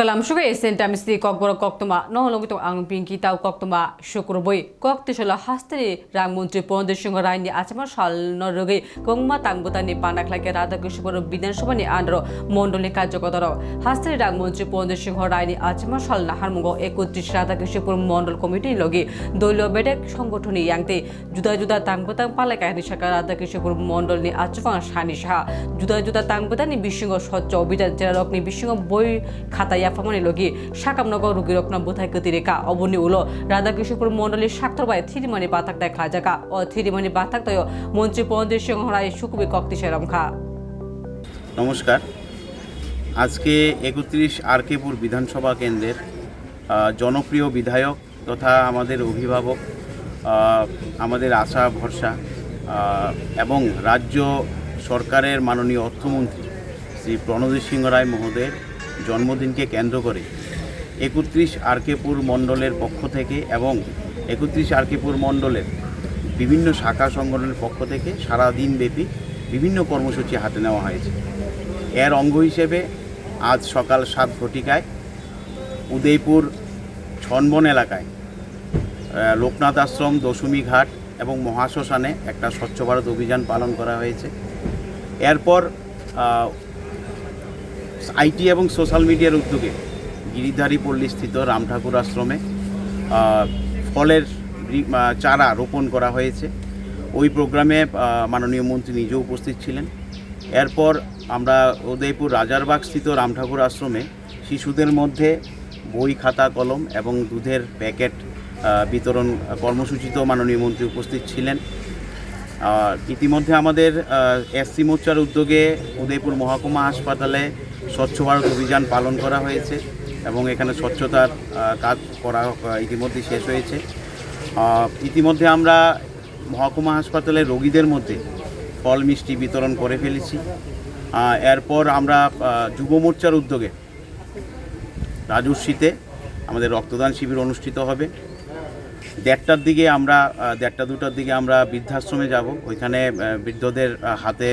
kalam shuga esen tamisi kokboro koktoma no logito ang pinki tau koktoma shukurboi kokte shola hastri, rang মন্ত্রী পরমদেব সিংহ রায় নি আচমা সাল নরগে কংমা তাংবতা নি পানাকলাকে রাধা কৃষ্ণপুর বিধানসভা নি আন্ডর মন্ডলী কার্যকর হাস্ত্রি রাং মন্ত্রী পরমদেব সিংহ রায় নি আচমা সাল নাহারমুগ একত্রিশ রাধা কৃষ্ণপুর মন্ডল কমিটি লগে দলীয় বেডেক সংগঠনী ইয়াংতে জুদা জুদা তাংবতাং পালাকা হিসাকা রাধা কৃষ্ণপুর মন্ডল নি আচফাং সানি সাহা জুদা জুদা তাংবতা নি বিশৃঙ্গ স্বচ্ছ অভিযান জেলারক নি বিশৃঙ্গ বই খাতা ইয়াফামানি লগে সাকামনগর রুগী রকনা বোথাই কতিরেকা অবনি উলো রাধা কৃষ্ণপুর মন্ডলী সাক্তরবাই থিরিমানি বাতাক দেয় খাজাকা। ও থিরিমানি বাতাক তয় মন্ত্রী পরমদেব সিংহ রায় সুকুবি কক্তি সেরমখা নমস্কার। আজকে একত্রিশ আরকেপুর বিধানসভা কেন্দ্রের জনপ্রিয় বিধায়ক তথা আমাদের অভিভাবক আমাদের আশা ভরসা এবং রাজ্য সরকারের মাননীয় অর্থমন্ত্রী শ্রী প্রণজিৎ সিংহ রায় মহোদয়ের জন্মদিনকে কেন্দ্র করে একত্রিশ আরকেপুর মণ্ডলের পক্ষ থেকে এবং একত্রিশ আরকেপুর মণ্ডলের বিভিন্ন শাখা সংগঠনের পক্ষ থেকে সারা দিনব্যাপী বিভিন্ন কর্মসূচি হাতে নেওয়া হয়েছে। এর অঙ্গ হিসেবে আজ সকাল সাত ঘটিকায় উদয়পুর ছনবন এলাকায় লোকনাথ আশ্রম, দশমী ঘাট এবং মহাশ্মশানে একটা স্বচ্ছ ভারত অভিযান পালন করা হয়েছে। এরপর আইটি এবং সোশ্যাল মিডিয়ার উদ্যোগে গিরিধারী পল্লীস্থিত রাম ঠাকুর আশ্রমে ফলের চারা রোপণ করা হয়েছে। ওই প্রোগ্রামে মাননীয় মন্ত্রী নিজেও উপস্থিত ছিলেন। এরপর আমরা উদয়পুর রাজারবাগ স্থিত রাম ঠাকুর আশ্রমে শিশুদের মধ্যে বই, খাতা, কলম এবং দুধের প্যাকেট বিতরণ কর্মসূচিতেও মাননীয় মন্ত্রী উপস্থিত ছিলেন। ইতিমধ্যে আমাদের এসসি মোর্চার উদ্যোগে উদয়পুর মহকুমা হাসপাতালে স্বচ্ছ ভারত অভিযান পালন করা হয়েছে এবং এখানে স্বচ্ছতার কাজ করা ইতিমধ্যে শেষ হয়েছে। ইতিমধ্যে আমরা মহকুমা হাসপাতালে রোগীদের মধ্যে ফল, মিষ্টি বিতরণ করে ফেলেছি। এরপর আমরা যুব মোর্চার উদ্যোগে রাজস্বীতে আমাদের রক্তদান শিবির অনুষ্ঠিত হবে। দেড়টার দিকে আমরা দেড়টা দুটার দিকে আমরা বৃদ্ধাশ্রমে যাব। ওইখানে বৃদ্ধদের হাতে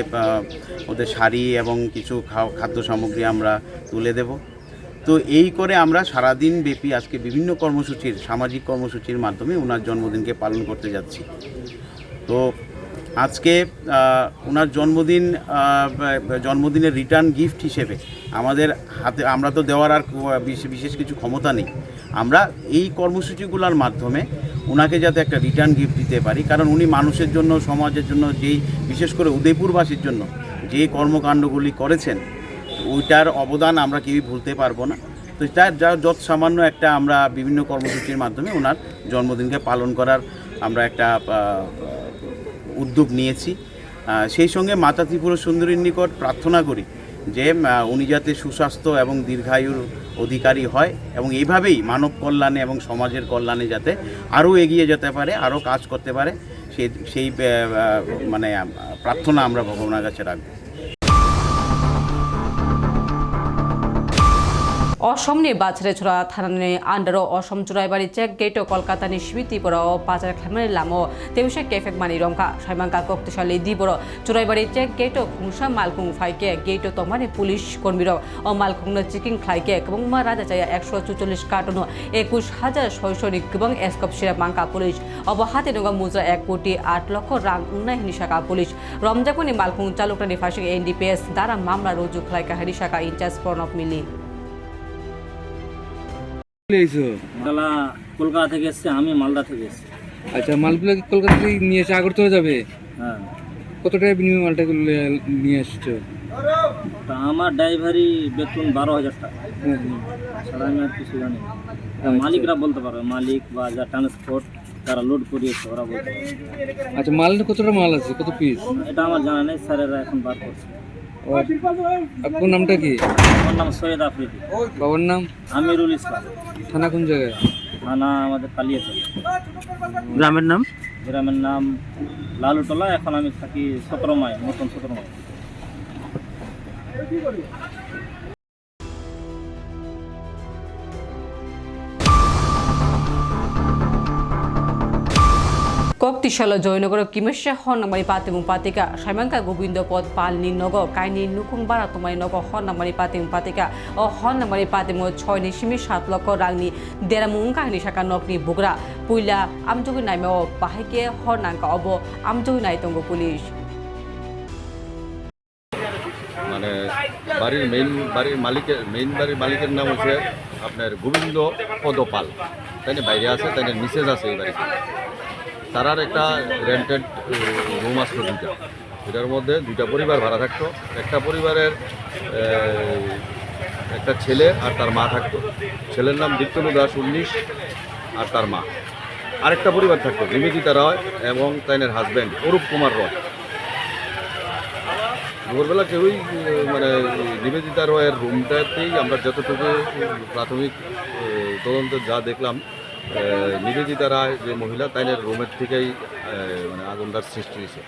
ওদের শাড়ি এবং কিছু খাদ্য সামগ্রী আমরা তুলে দেব। তো এই করে আমরা সারাদিন ব্যাপী আজকে বিভিন্ন কর্মসূচির, সামাজিক কর্মসূচির মাধ্যমে ওনার জন্মদিনকে পালন করতে যাচ্ছি। তো আজকে ওনার জন্মদিন জন্মদিনের রিটার্ন গিফট হিসেবে আমাদের হাতে, আমরা তো দেওয়ার আর বিশেষ কিছু ক্ষমতা নেই। আমরা এই কর্মসূচিগুলোর মাধ্যমে ওনাকে যাতে একটা রিটার্ন গিফট দিতে পারি, কারণ উনি মানুষের জন্য, সমাজের জন্য, যেই বিশেষ করে উদয়পুরবাসীর জন্য যে কর্মকাণ্ডগুলি করেছেন, ওইটার অবদান আমরা কেউই ভুলতে পারব না। তো তার যা যত সামান্য একটা আমরা বিভিন্ন কর্মসূচির মাধ্যমে ওনার জন্মদিনকে পালন করার আমরা একটা উদ্যোগ নিয়েছি। সেই সঙ্গে মাতা ত্রিপুরা সুন্দরীর নিকট প্রার্থনা করি যে উনি যাতে সুস্বাস্থ্য এবং দীর্ঘায়ুর অধিকারী হয় এবং এইভাবেই মানব কল্যাণে এবং সমাজের কল্যাণে যাতে আরও এগিয়ে যেতে পারে, আরও কাজ করতে পারে সেই সেই মানে প্রার্থনা আমরা ভগবানের কাছে রাখব। বাছরে ছড়া থানানি আন্ডারো অসম চুরাইবাড়ি চেক গেট ও কলকাতানি স্মৃতি বড় বাজার খামানি লামো। তেউসে কেফেক মানি রংকা সাইমাঙ্কা কক্তিশালী দি বড় চুরাইবাড়ি চেক গেট ও খুংসা মালকুং ফাইকে গেট ও তমানি পুলিশ কর্মীর ও মালকুংনো চিকিং খাইকে এবং মা রাজা চাইয়া একশো চুচল্লিশ কার্টুন একুশ হাজার ছয়শনি গোबां এসকপ সিরা মাঙ্কা পুলিশ। অব হাতে নগা মুদ্রা এক কোটি আট লক্ষ রাং উন্নয় হিনিশাকা পুলিশ। রমজাকনি মালকুং চালুকরানি ফাঁসি এনডিপিএস দ্বারা মামলা রুজু খাইকা হিনিশাকা ইনচার্জ প্রণব মিলি। মালদা কলকাতা থেকে এসছে আমি মালদা থেকে এসছি। আচ্ছা মালগুলো কলকাতা থেকে নিয়ে এসে আগরতলা যাবে? হ্যাঁ। কত টাকা বিনিময়ে মালটা লে- নিয়ে তা আমার ড্রাইভারি বেতন বারো হাজার টাকা। ছাড়া আমি আর কিছু জানি। মালিকরা বলতে পারবে মালিক বা যা ট্রান্সপোর্ট তারা লোড করিয়েছে ওরা বলতে পারবে আচ্ছা মালটা কতটা মাল আছে? কত পিস এটা আমার জানা নেই স্যারেরা এখন বার করছে। আপনার নামটা কি? আমার নাম সৈয়দ আফ্রিদি। বাবার নাম? আমিরুল ইসলাম। থানা কোন জায়গায়? থানা আমাদের পালিয়েছে গ্রামের নাম? গ্রামের নাম লালুটলা। এখন আমি থাকি সতেরো মাইল নতুন সতেরো মাইল। কক্তিশাল জয়নগর কিমেশা হন্নামারি পাতিমু পাতিকা। সাইমাঙ্কা গোবিন্দ পদ পালনি নগ কাইনি নুকুং বারা তোমাই নগ হন্নামারি পাতিমু পাতিকা। ও হন্নামারি পাতিমু ছয় নিশিমি সাত লক্ষ রাংনি দেরামুং কাহিনী শাখা নকনি বুগরা পুইলা আমজুগি নাইমে ও বাহাইকে হরনাঙ্কা অব আমজুগি নাইতঙ্গ পুলিশ। মানে বাড়ির মেইন বাড়ির মালিকের মেইন বাড়ির মালিকের নাম হচ্ছে আপনার গোবিন্দ পদপাল। তাই না বাইরে আছে তাই না মিসেজ আছে এই বাড়িতে। তারার একটা রেন্টেড রুম আসলো দুইটা। এটার মধ্যে দুইটা পরিবার ভাড়া থাকতো। একটা পরিবারের একটা ছেলে আর তার মা থাকতো। ছেলের নাম দীপ্তনু দাস উনিশ আর তার মা। আরেকটা পরিবার থাকতো নিবেদিতা রয় এবং তাইনের হাজব্যান্ড অরূপ কুমার রয়। ভোরবেলা কেউই মানে নিবেদিতা রয়ের রুমটাতেই আমরা যতটুকু, প্রাথমিক তদন্তে যা দেখলাম নিবেদিতা রায় যে মহিলা তাইনের রুমের থেকেই মানে আগুনটার সৃষ্টি হয়েছে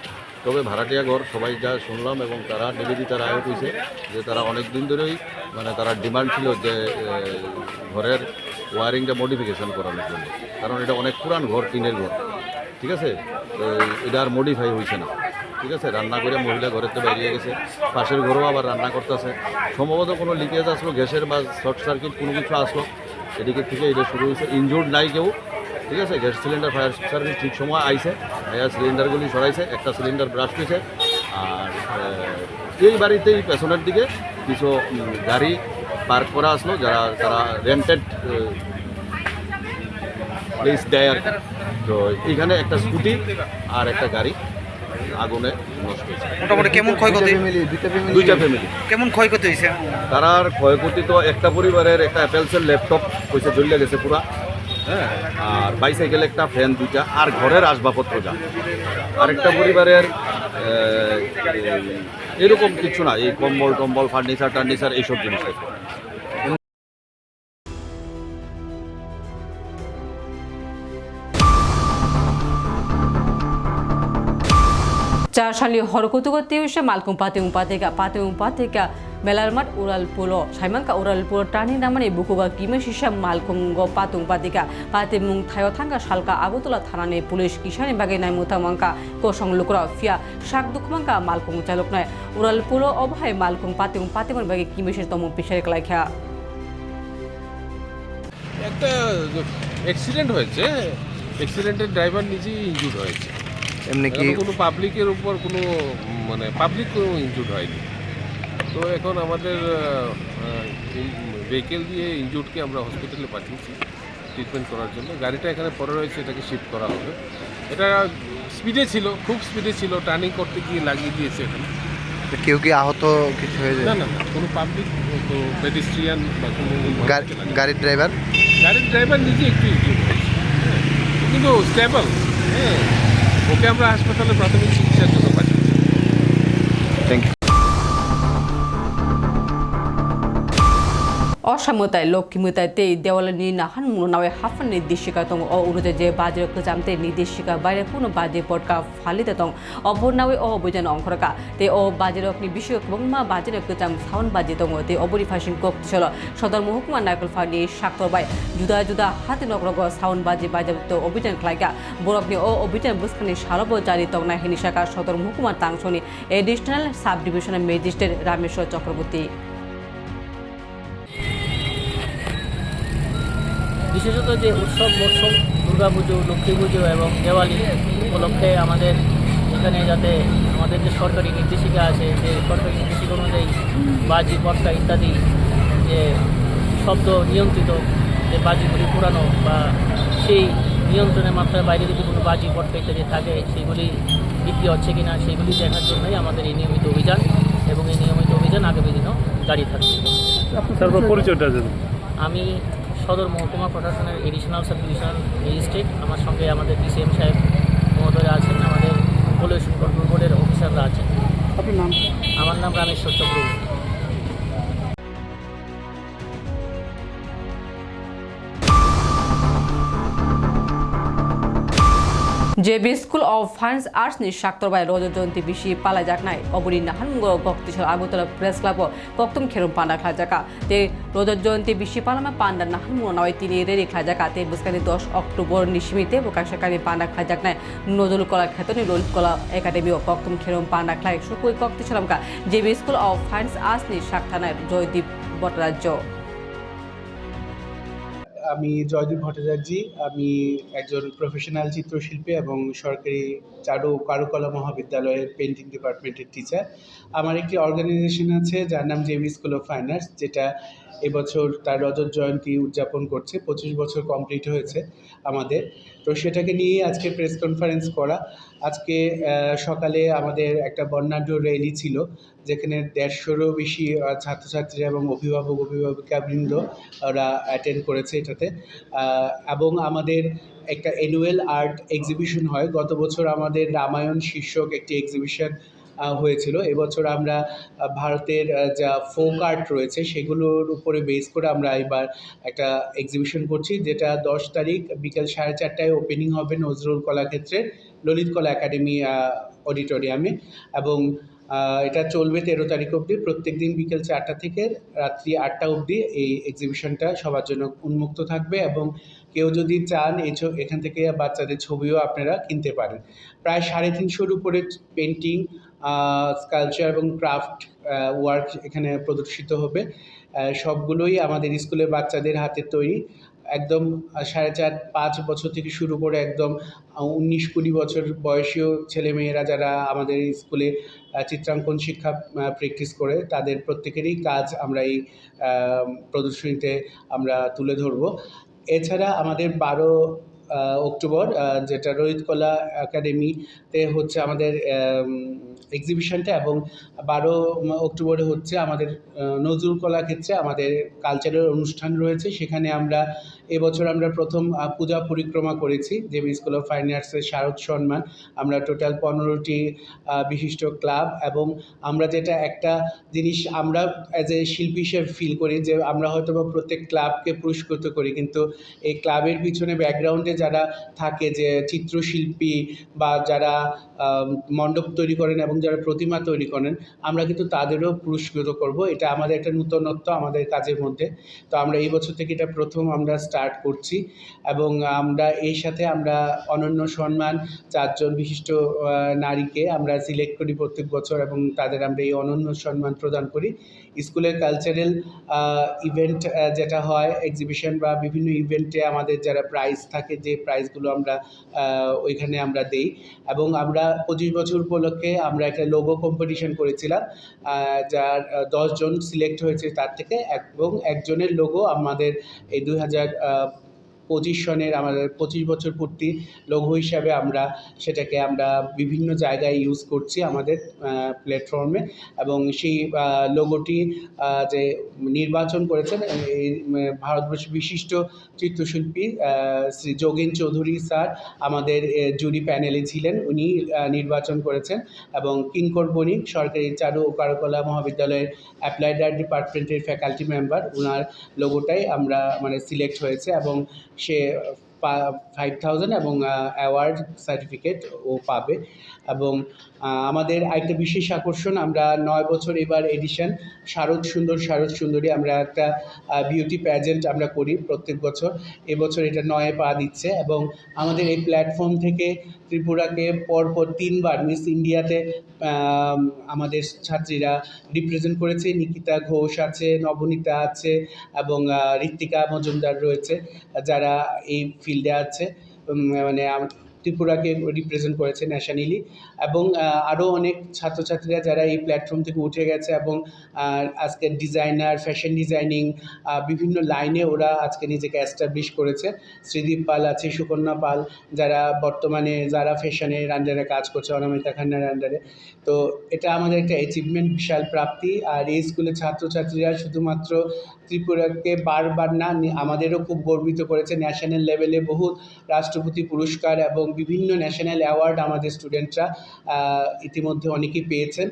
তবে ভাড়াটিয়া ঘর, সবাই যা শুনলাম এবং তারা নিবেদিতা রায়ও কইছে যে তারা অনেক দিন ধরেই মানে তারা ডিমান্ড ছিল যে ঘরের ওয়ারিংটা মডিফিকেশন করানোর জন্য। কারণ এটা অনেক পুরান ঘর, টিনের ঘর। ঠিক আছে? এটা আর মডিফাই হয়েছে না। ঠিক আছে? রান্না করে মহিলা ঘরের তো বেরিয়ে গেছে। পাশের ঘরেও আবার রান্না করতেছে। সম্ভবত কোনো লিকেজ আসলো, গ্যাসের বা শর্ট সার্কিট কোনো কিছু আসলো। এদিকে থেকে এটা শুরু হয়েছে ইনজুর্ড নাই কেউ ঠিক আছে গ্যাস সিলিন্ডার ফায়ার সার্ভিস ঠিক সময় আইছে ফায়ার সিলিন্ডারগুলি সরাইছে একটা সিলিন্ডার ব্রাশ হয়েছে আর আহ, এই বাড়িতেই পেছনের দিকে কিছু উম, গাড়ি পার্ক করা আসলো যারা তারা রেন্টেড প্লেস দেয় আর কি। তো এখানে একটা স্কুটি আর একটা গাড়ি আগুনে নষ্ট হয়েছে। মোটামুটি কেমন ক্ষয়ক্ষতি? দুইটা ফ্যামিলি কেমন ক্ষয়ক্ষতি হয়েছে? তারার ক্ষয়ক্ষতি তো একটা পরিবারের একটা অ্যাপেলসের ল্যাপটপ পয়সা জ্বলে গেছে পুরা হ্যাঁ? আর বাইসাইকেল একটা ফ্যান দুইটা আর ঘরের আসবাবপত্র যা। আরেকটা পরিবারের এরকম কিছু না এই কম্বল টম্বল ফার্নিচার টার্নিচার এইসব জিনিস আছে চার সালি হরকুতুগতি হইছে মালকুম পাতিং পাতিকা পাতিং পাতিকা মেলার মাঠ উড়াল পুলো সাইমানকা উড়াল পুলো টানি নামানি বুকুগা কিমে সিসা মালকুম গ পাতুং পাতিকা পাতি মুং থায় থাঙ্গা সালকা আগতলা থানানি পুলিশ কিসানি বাগে নাই মুতামাঙ্কা কোসং লুকরা ফিয়া শাক দুকমাঙ্কা মালকুম চালক নয় উড়াল পুলো মালকুম পাতিং পাতিমন বাগে কিমেশের তম পিসারে কলাইখা একটা অ্যাক্সিডেন্ট হয়েছে অ্যাক্সিডেন্টের ড্রাইভার নিজেই ইনজুর্ড হয়েছে এমনি কি কোনো পাবলিকের উপর কোনো মানে পাবলিক কোনো ইনজুর্ড হয়নি। তো এখন আমাদের ভেহিকেল দিয়ে ইনজুর্ডকে আমরা হসপিটালে পাঠিয়েছি ট্রিটমেন্ট করার জন্য। গাড়িটা এখানে পরে রয়েছে এটাকে শিফট করা হবে। এটা স্পিডে ছিল খুব স্পিডে ছিল টার্নিং করতে গিয়ে লাগিয়ে দিয়েছে এখানে। কেউ কি আহত কিছু হয়ে যায়? না না কোনো পাবলিক পেডিস্ট্রিয়ান বা কোনো গাড়ির ড্রাইভার গাড়ির ড্রাইভার নিজে একটু হ্যাঁ, কিন্তু স্টেবল হ্যাঁ। ওকে আমরা হাসপাতালে প্রাথমিক চিকিৎসার অসামতায় লক্ষ্মীমতায় তে দেওয়ালে নি নাহান মুনাওয়ে হাফান নির্দেশিকা তং অ উরুজে যে বাজে জামতে নির্দেশিকা বাইরে কোনো বাজে পটকা ফালিতে তং অবনাওয়ে অ অভিযান অঙ্করকা তে ও বাজে রকনি বিষয় এবং মা বাজে জাম সাউন বাজে তং তে অবরি ফাশিন কক ছিল সদর মহকুমা নাইকল ফানি সাক্তর বাই জুদা জুদা হাতে নকরগ সাউন বাজে বাজে তো অভিযান খাইকা বরকনি ও অভিযান বুসখানি সারব জারি তং না হেনি শাখা সদর মহকুমা তাংসনি additional sub divisional magistrate Rameshwar Chakraborty বিশেষত যে উৎসব মরশুম দুর্গাপুজো লক্ষ্মী পুজো এবং দেওয়ালি উপলক্ষে আমাদের এখানে যাতে আমাদের যে সরকারি নির্দেশিকা আছে যে সরকারি নির্দেশিকা অনুযায়ী বাজি পটকা ইত্যাদি যে শব্দ নিয়ন্ত্রিত যে বাজিগুলি পুরানো বা সেই নিয়ন্ত্রণের মাত্রার বাইরে যদি কোনো বাজি পটকা ইত্যাদি থাকে সেগুলি বিক্রি হচ্ছে কিনা সেগুলি দেখার জন্যই আমাদের এই নিয়মিত অভিযান এবং এই নিয়মিত অভিযান আগামী দিনও জারি থাকবে। আমি সদর মহকুমা প্রশাসনের এডিশনাল সাব ডিভিশনাল ম্যাজিস্ট্রেট আমার সঙ্গে আমাদের ডিসিএম সাহেব মহোদয় আছেন আমাদের পলিউশন কন্ট্রোল বোর্ডের অফিসাররা আছেন। আপনার নাম আমার নাম Rameshwar Chakraborty. JB School of Fine Arts ni Shaktorbai Rojo Jonti Bishi Pala Jaknai Oburi Nahan Go Goktisal Agutala Press Club Koktum Kherum Panda Khajaka Te Rojo Jonti Bishi Palama Panda Nahan Mo Nawai Tini Reri Khajaka Te Buskani 10 October নিশমিতে বোকাশাকারি পান্ডা খাজাকনায় নজরুল কলা খ্যাতনি ললিত কলা academy ও কক্তম খেরম পান্ডা খাই সুকুই কক্তি ছিলামকা জেবি স্কুল অফ ফাইন্স আসনি শাকথানায় জয়দীপ ভট্টাচার্য আমি জয়দীপ ভট্টাচার্য, আমি একজন প্রফেশনাল চিত্রশিল্পী এবং সরকারি চারু কারুকলা মহাবিদ্যালয়ের পেন্টিং ডিপার্টমেন্টের টিচার আমার একটি অর্গানাইজেশন আছে, যার নাম JB school of fine arts যেটা এবছর তার রজত জয়ন্তী উদযাপন করছে, পঁচিশ বছর কমপ্লিট হয়েছে আমাদের। তো সেটাকে নিয়ে আজকে প্রেস কনফারেন্স করা। আজকে সকালে আমাদের একটা বর্ণাঢ্য র্যালি ছিল, যেখানে দেড়শোরও বেশি ছাত্রছাত্রী এবং অভিভাবক, অভিভাবিকাবৃন্দ ওরা অ্যাটেন্ড করেছে এটাতে। এবং আমাদের একটা অ্যানুয়াল আর্ট এক্সিবিশন হয়। গত বছর আমাদের রামায়ণ শীর্ষক একটি এক্সিবিশন হয়েছিল। এবছর আমরা ভারতের যা ফোক আর্ট রয়েছে সেগুলোর উপরে বেস করে আমরা এবার একটা এক্সিবিশন করছি, যেটা দশ তারিখ বিকেল সাড়ে চারটায় ওপেনিং হবে নজরুল কলাক্ষেত্রের, ললিত কলা একাডেমি অডিটোরিয়ামে এবং এটা চলবে তেরো তারিখ অবধি। প্রত্যেক দিন বিকেল চারটা থেকে রাত্রি আটটা অবধি এই এক্সিবিশনটা সবার জন্য উন্মুক্ত থাকবে এবং কেউ যদি চান এই এখান থেকে বাচ্চাদের ছবিও আপনারা কিনতে পারেন। প্রায় সাড়ে তিনশোর উপরে পেন্টিং স্কালচার এবং ক্রাফট ওয়ার্ক এখানে প্রদর্শিত হবে। সবগুলোই আমাদের স্কুলের বাচ্চাদের হাতের তৈরি। একদম সাড়ে চার, পাঁচ বছর থেকে শুরু করে একদম উনিশ কুড়ি বছর বয়সীয় ছেলেমেয়েরা যারা আমাদের স্কুলে চিত্রাঙ্কন শিক্ষা প্র্যাকটিস করে, তাদের প্রত্যেকেরই কাজ আমরা এই প্রদর্শনীতে আমরা তুলে ধরবো। এছাড়া আমাদের বারো অক্টোবর যেটা রোহিত কলা একাডেমিতে হচ্ছে আমাদের এক্সিবিশনটা এবং বারো অক্টোবরে হচ্ছে আমাদের নজরুল কলা ক্ষেত্রে আমাদের কালচারাল অনুষ্ঠান রয়েছে। সেখানে আমরা এবছর আমরা প্রথম পূজা পরিক্রমা করেছি জেবি স্কুল অফ ফাইন আর্টসের শারদ সম্মান। আমরা টোটাল পনেরোটি বিশিষ্ট ক্লাব এবং আমরা যেটা একটা জিনিস আমরা অ্যাজ এ শিল্পী হিসেবে ফিল করি যে আমরা হয়তো বা প্রত্যেক ক্লাবকে পুরস্কৃত করি, কিন্তু এই ক্লাবের পিছনে ব্যাকগ্রাউন্ডে যারা থাকে যে চিত্রশিল্পী বা যারা মণ্ডপ তৈরি করেন এবং যারা প্রতিমা তৈরি করেন, আমরা কিন্তু তাদেরও পুরস্কৃত করব। এটা আমাদের একটা নূতনত্ব আমাদের কাজের মধ্যে। তো আমরা এই বছর থেকে এটা প্রথম আমরা করছি এবং আমরা এর সাথে আমরা অনন্য সম্মান চারজন বিশিষ্ট নারীকে আমরা সিলেক্ট করি প্রত্যেক বছর এবং তাদের আমরা এই অনন্য সম্মান প্রদান করি। স্কুলের কালচারাল ইভেন্ট যেটা হয় এক্সিবিশন বা বিভিন্ন ইভেন্টে আমাদের যারা প্রাইজ থাকে, যে প্রাইজগুলো আমরা ওইখানে আমরা দেই। এবং আমরা পঁচিশ বছর উপলক্ষে আমরা একটা লোগো কম্পিটিশন করেছিলাম যার দশজন সিলেক্ট হয়েছে তার থেকে, এবং একজনের লোগো আমাদের এই দুই হাজার পঁচিশ সনের আমাদের পঁচিশ বছর পূর্তি লঘু হিসাবে আমরা সেটাকে আমরা বিভিন্ন জায়গায় ইউজ করছি আমাদের প্ল্যাটফর্মে এবং সেই লোগোটি যে নির্বাচন করেছেন ভারতবর্ষের বিশিষ্ট চিত্রশিল্পী শ্রী যোগেন চৌধুরী স্যার আমাদের জুরি প্যানেলে ছিলেন। উনি নির্বাচন করেছেন এবং কিঙ্কর বণিক সরকারি চারু ও কারুকলা মহাবিদ্যালয়ের অ্যাপ্লাইড আর্ট ডিপার্টমেন্টের ফ্যাকাল্টি মেম্বার ওনার লোগোটাই আমরা মানে সিলেক্ট হয়েছে এবং সে ফাইভ থাউজেন্ড এবং অ্যাওয়ার্ড সার্টিফিকেট ও পাবে। এবং আমাদের আরেকটা বিশেষ আকর্ষণ, আমরা নয় বছর এবার এডিশন শারদ সুন্দর শারদ সুন্দরী, আমরা একটা বিউটি প্যাজেন্ট আমরা করি প্রত্যেক বছর। এবছর এটা নয়ে পা দিচ্ছে এবং আমাদের এই প্ল্যাটফর্ম থেকে ত্রিপুরাকে পরপর তিনবার মিস ইন্ডিয়াতে আমাদের ছাত্রীরা রিপ্রেজেন্ট করেছে। নিকিতা ঘোষ আছে, নবনীতা আছে এবং ঋত্বিকা মজুমদার রয়েছে। যারা এই ফিল্ডে আছে। মানে ত্রিপুরাকে রিপ্রেজেন্ট করেছে ন্যাশনালি এবং আরও অনেক ছাত্রছাত্রীরা যারা এই প্ল্যাটফর্ম থেকে উঠে গেছে এবং আজকে ডিজাইনার ফ্যাশন ডিজাইনিং বিভিন্ন লাইনে ওরা আজকে নিজেকে অ্যাস্টাবলিশ করেছে। শ্রীদীপ পাল আছে, সুকন্যা পাল, যারা বর্তমানে যারা ফ্যাশনের আন্ডারে কাজ করছে অনামিতা খান্নার আন্ডারে তো এটা আমাদের একটা অ্যাচিভমেন্ট বিশাল প্রাপ্তি। আর এই স্কুলের ছাত্রছাত্রীরা শুধুমাত্র ত্রিপুরাকে বারবার না আমাদেরও খুব গর্বিত করেছে। ন্যাশনাল লেভেলে বহু রাষ্ট্রপতি পুরস্কার এবং বিভিন্ন ন্যাশনাল অ্যাওয়ার্ড আমাদের স্টুডেন্টরা ইতিমধ্যে অনেকেই পেয়েছেন।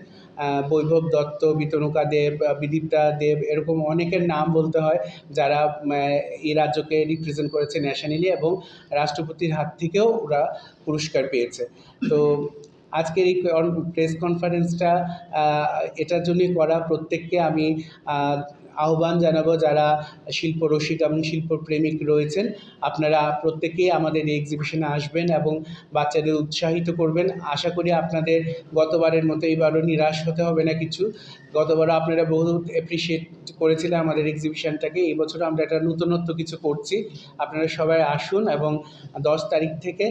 বৈভব দত্ত, বিতনুকা দেব বিদীপ্তা দেব, এরকম অনেকের নাম বলতে হয়, যারা এই রাজ্যকে রিপ্রেজেন্ট করেছে ন্যাশনালি এবং রাষ্ট্রপতির হাত থেকেও ওরা পুরস্কার পেয়েছে। তো আজকের এই প্রেস কনফারেন্সটা এটার জন্যই করা প্রত্যেককে আমি আহ্বান জানাব যারা শিল্প রসিক এবং শিল্পপ্রেমিক রয়েছেন। আপনারা প্রত্যেকেই আমাদের এই এক্সিবিশনে আসবেন এবং বাচ্চাদের উৎসাহিত করবেন। আশা করি আপনাদের গতবারের মতো এবারও নিরাশ হতে হবে না কিছু। গতবারও আপনারা বহুত অ্যাপ্রিসিয়েট করেছিলেন আমাদের এক্সিবিশনটাকে এই বছর আমরা একটা নতুনত্ব কিছু করছি। আপনারা সবাই আসুন এবং দশ তারিখ থেকে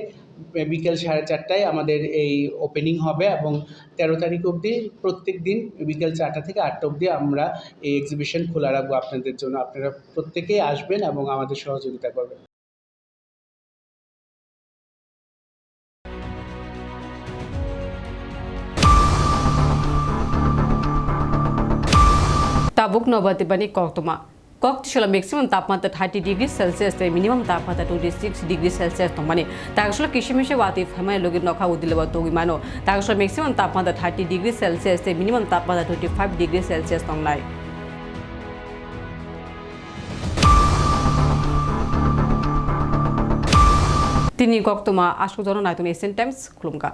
বিকেল সাড়ে চারটায় আমাদের এই ওপেনিং হবে এবং তেরো তারিখ অবধি প্রত্যেক দিন বিকেল চারটা থেকে আটটা অবধি আমরা এই এক্সিবিশন খোলা রাখব আপনাদের জন্য। আপনারা প্রত্যেকেই আসবেন এবং আমাদের সহযোগিতা করবেন। tabuk nobati bani tishola maximum তাপমাত্রা থার্টি ডিগ্রি সেলসিয়াস তে মিনিমাম তাপমাত্রা টোয়েন্টি সিক্স ডিগ্রি সেলসিয়াস তো মানে তাগসলা কিশমিশে ওয়াতি ফেমাই লগি নখা উদিলে বা তোগি মানো তাগসলা ম্যাক্সিমাম তাপমাত্রা থার্টি ডিগ্রি সেলসিয়াস তে মিনিমাম তাপমাত্রা টোয়েন্টি ফাইভ ডিগ্রি সেলসিয়াস তংলাই তিনি কক্তমা আশু জন নাইতুন এসেন টাইমস খুলুমকা